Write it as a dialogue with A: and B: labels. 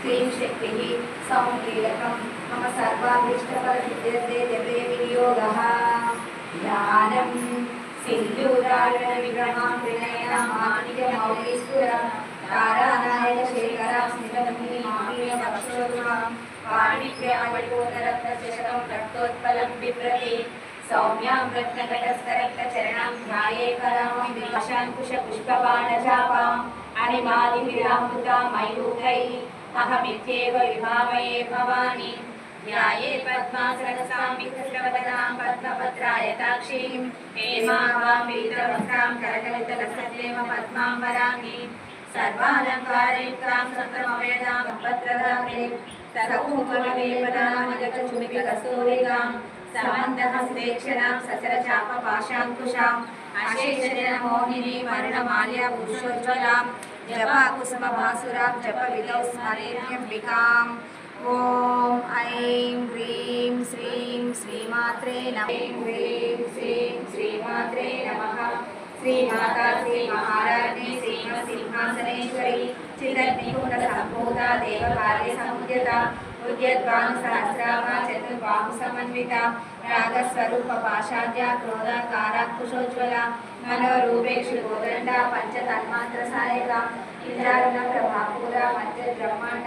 A: క్లీం శక్తి సౌంకీలకం మమ సర్వాభీష్టఫలసిద్ధ్యర్థే జపే వినియోగः జ్ఞానం సింధూరాళన విగ్రహాం త్రినయనమానికమౌలీశ్వరం తారానాయకశేఖరాం స్మితమునిమామీయమక్షోరుహాం పాణిగ్రామవటికోనరత్నశకం రక్తోత్పలం బిభ్రతి సౌమ్యాం రత్నకటస్థరక్తచరణాం ధ్యాయే కరామం విలాశాంకుశ పుష్పబాణచాపాం అణిమాదివిరామృతాం మయూఖై అహమిత్యేవ విభావయే భవాని ధ్యాయే పద్మాసనసాం వికృష్ణవదనాం పద్మపత్రాయతాక్షీం హేమావాం వీతవస్త్రాం కరకలితలసద్దేవ పద్మాం వరాంగి సర్వాలంకారయుక్తాం సత్రమవేదాం భద్రదామే సరూపమవేపదామజగచుమికస్తూరికాం సమందహస్తేక్షణాం సచరచాపపాశాంకుశాం అశేషజన మోహిని భూషోజ్వలాం పురుషోజ్వలాం జప విదౌ స్మరేణ్యంబికాం ఓం ఐం హ్రీం శ్రీం శ్రీమాత్రే నమ ఐం హ్రీం శ్రీం శ్రీమాత్రే నమ శ్రీమాతా శ్రీ మహారాజ్ఞి శ్రీమ సింహాసనేశ్వరి చిదగ్నికుండ సంభూత దేవకార్య సముద్యత ఉద్యద్వాను సహస్రామ చతుర్బాహు సమన్విత రాగస్వరూప పాషాఢ్య క్రోధాకారాకుశోజ్వల మనోరూపేక్షు గోదండ పంచ తన్మాత్ర సాయక ఇంద్రారుణ ప్రభాపూర మధ్య బ్రహ్మాండ